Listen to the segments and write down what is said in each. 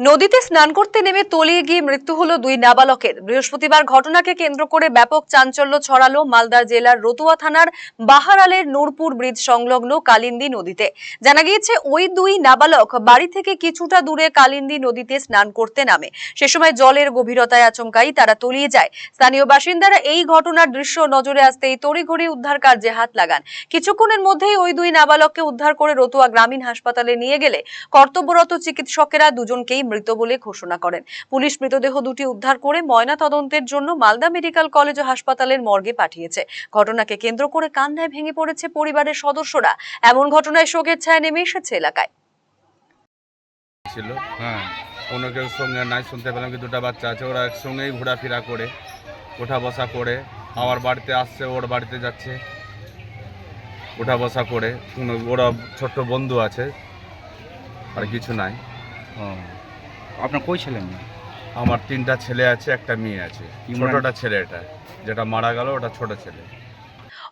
নদীতে স্নান করতে নেমে তলিয়ে গিয়ে মৃত্যু হলো দুই নাবালকের। বৃহস্পতিবার ঘটনাকে কেন্দ্র করে ব্যাপক চাঞ্চল্য ছড়ালো মালদা জেলার রতুয়া থানার বাহারালের নূরপুর ব্রিজ সংলগ্ন কালিন্দী নদীতে। জানা গিয়েছে, ওই দুই নাবালক বাড়ি থেকে কিছুটা দূরে কালিন্দী নদীতে স্নান করতে নামে। সে সময় জলের গভীরতায় আচমকাই তারা তলিয়ে যায়। স্থানীয় বাসিন্দারা এই ঘটনার দৃশ্য নজরে আসতেই তড়িঘড়ি উদ্ধার কার্যে হাত লাগান। কিছুক্ষণের মধ্যেই ওই দুই নাবালককে উদ্ধার করে রতুয়া গ্রামীণ হাসপাতালে নিয়ে গেলে কর্তব্যরত চিকিৎসকেরা দুজনকেই মৃত বলে ঘোষণা করেন। পুলিশ মৃতদেহ দুটি উদ্ধার করে ময়না তদন্তের জন্য মালদা মেডিকেল কলেজ ও হাসপাতালের মর্গে পাঠিয়েছে। ঘটনাকে কেন্দ্র করে কান্নায় ভেঙে পড়েছে পরিবারের সদস্যরা। এমন ঘটনায় শোকের ছায়া নেমে এসেছে এলাকায়। ছিল হ্যাঁ। কোনো কেউ সঙ্গে নাই শুনতে পেলাম কি দুটো বাচ্চা আছে। ওরা একসঙ্গেই ঘোরাফেরা করে ওঠা বসা করে। আমার বাড়িতে আসছে ওর বাড়িতে যাচ্ছে। ওঠা বসা করে ওরা ছোট্ট বন্ধু আছে আর কিছু নাই। ও। আপনার কই ছেলে মেয়ে? আমার তিনটা ছেলে আছে একটা মেয়ে আছে। কি মনে- ছোটটা ছেলে এটা যেটা মারা গেল ওটা ছোট ছেলে।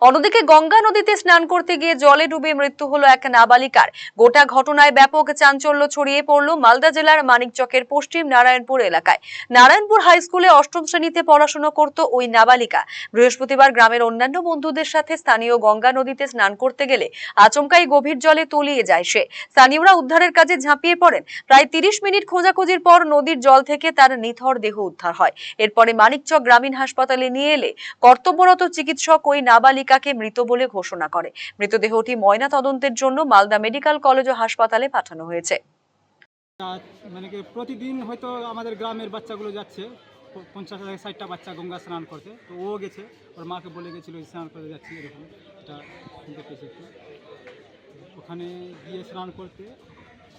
অন্যদিকে গঙ্গা নদীতে স্নান করতে গিয়ে জলে ডুবে মৃত্যু হলো এক নাবালিকার। গোটা ঘটনায় ব্যাপক চাঞ্চল্য ছড়িয়ে পড়ল মালদা জেলার মানিকচকের পশ্চিম নারায়ণপুর এলাকায়। নারায়ণপুর হাই স্কুলে অষ্টম শ্রেণীতে পড়াশোনা করত ওই নাবালিকা। বৃহস্পতিবার গ্রামের অন্যান্য বন্ধুদের সাথে স্থানীয় গঙ্গা নদীতে স্নান করতে গেলে আচমকাই গভীর জলে তলিয়ে যায় সে। স্থানীয়রা উদ্ধারের কাজে ঝাঁপিয়ে পড়েন। প্রায় তিরিশ মিনিট খোঁজাখুঁজির পর নদীর জল থেকে তার নিথর দেহ উদ্ধার হয়। এরপরে মানিকচক গ্রামীণ হাসপাতালে নিয়ে এলে কর্তব্যরত চিকিৎসক ওই নাবালিকাকে মৃত বলে ঘোষণা করে। মৃতদেহটি ময়না তদন্তের জন্য মালদা মেডিকেল কলেজ ও হাসপাতালে পাঠানো হয়েছে। মানে প্রতিদিন হয়তো আমাদের গ্রামের বাচ্চাগুলো যাচ্ছে পঞ্চাশ থেকে ষাটটা বাচ্চা গঙ্গা স্নান করতে। তো ও গেছে, ওর মাকে বলে গেছিল স্নান করতে যাচ্ছি, এরকম এটা ওখানে গিয়ে স্নান করতে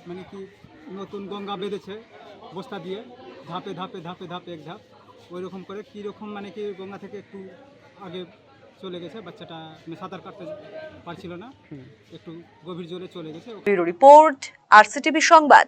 মানে কি নতুন গঙ্গা বেঁধেছে বস্তা দিয়ে, ধাপে ধাপে ধাপে ধাপে এক ধাপ ওই রকম করে কীরকম মানে কি গঙ্গা থেকে একটু আগে চলে গেছে বাচ্চাটা মানে সাঁতার কাটতে পারছিল না। একটু গভীর জলে চলে গেছে। রিপোর্ট আরসিটিভি সংবাদ।